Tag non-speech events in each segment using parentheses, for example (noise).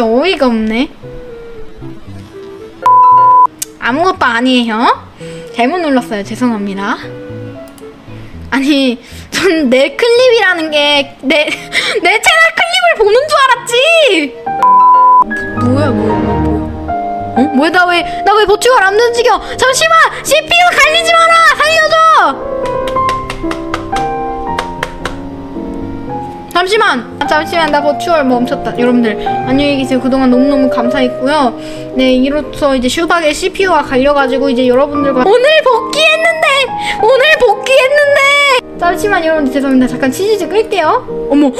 어이가 없네. 아무것도 아니에요. 잘못 눌렀어요. 죄송합니다. 아니, 전 내 클립이라는 게 내 (laughs) 내 채널 클립을 보는 줄 알았지. 뭐야, 뭐야, 뭐야, 뭐야. 어? 뭐야, 나 왜, 나왜 보충을 안 움직여? 잠시만! CPU 갈리지 마라! 잠시만! 나 버추얼 멈췄다. 여러분들, 안녕히 계세요. 그동안 너무너무 감사했고요. 네, 이로써 이제 슈박의 CPU가 갈려가지고 이제 여러분들과 오늘 복귀했는데! 오늘 복귀했는데! 잠시만, 여러분들 죄송합니다. 잠깐 치즈즈 끌게요. 어머!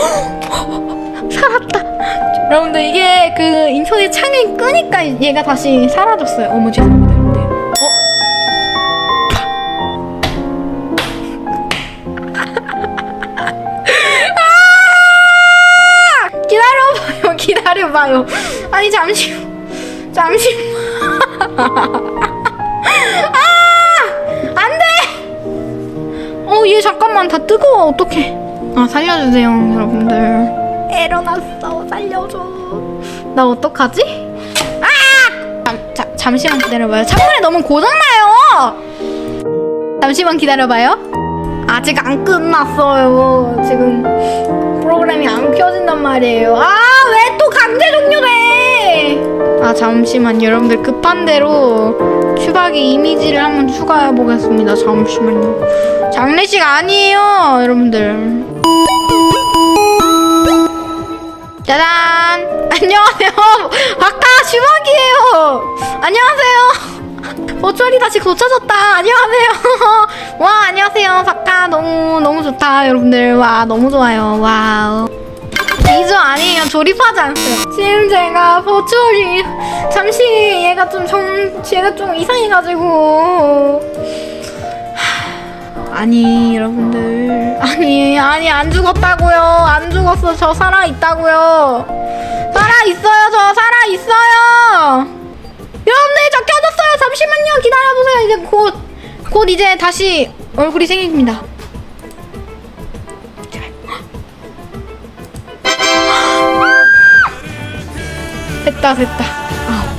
살았다. 여러분들, 이게 그 인터넷 창을 끄니까 얘가 다시 사라졌어요. 어머, 죄송합니다. 여러분들. 기다려봐요. 아니 잠시, 잠시. (laughs) 아, 안 돼. 어, 얘 잠깐만 다 뜨거워. 어떡해? 아, 살려주세요, 여러분들. 에러 났어, 살려줘. 나 어떡하지? 아! 잠, 자, 잠시만 기다려봐요. 창문에 너무 고장나요. 잠시만 기다려봐요. 아직 안 끝났어요. 지금 프로그램이 안 켜진단 말이에요. 아? 아, 잠시만. 여러분들 급한 대로 슈박의 이미지를 한번 추가해 보겠습니다. 잠시만요. 장례식 아니에요, 여러분들. 짜잔! (laughs) 안녕하세요. 아까 슈박이에요. 안녕하세요. (laughs) 버추얼이 다시 고쳐졌다. 안녕하세요. (laughs) 와, 안녕하세요. 사카 너무 너무 좋다, 여러분들. 와, 너무 좋아요. 와우. 이조 아니에요. 조립하지 않았어요. 지금 제가 버추얼이 잠시 얘가 좀좀 얘가 좀 이상해가지고 하, 아니 여러분들 아니 아니 안 죽었다고요. 안 죽었어. 저 살아 있다고요. 살아 있어요. 저 살아 있어요. 여러분들 저 켜졌어요. 잠시만요. 기다려보세요. 이제 곧, 곧 이제 다시 얼굴이 생깁니다. 됐다. 아.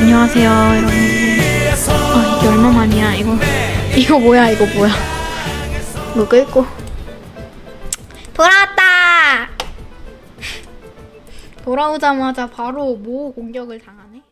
안녕하세요, 여러분들. 아, 이게 얼마만이야, 이거. 이거 뭐야, 이거 뭐야. 이거 끌고. 돌아왔다! 돌아오자마자 바로 모 공격을 당하네.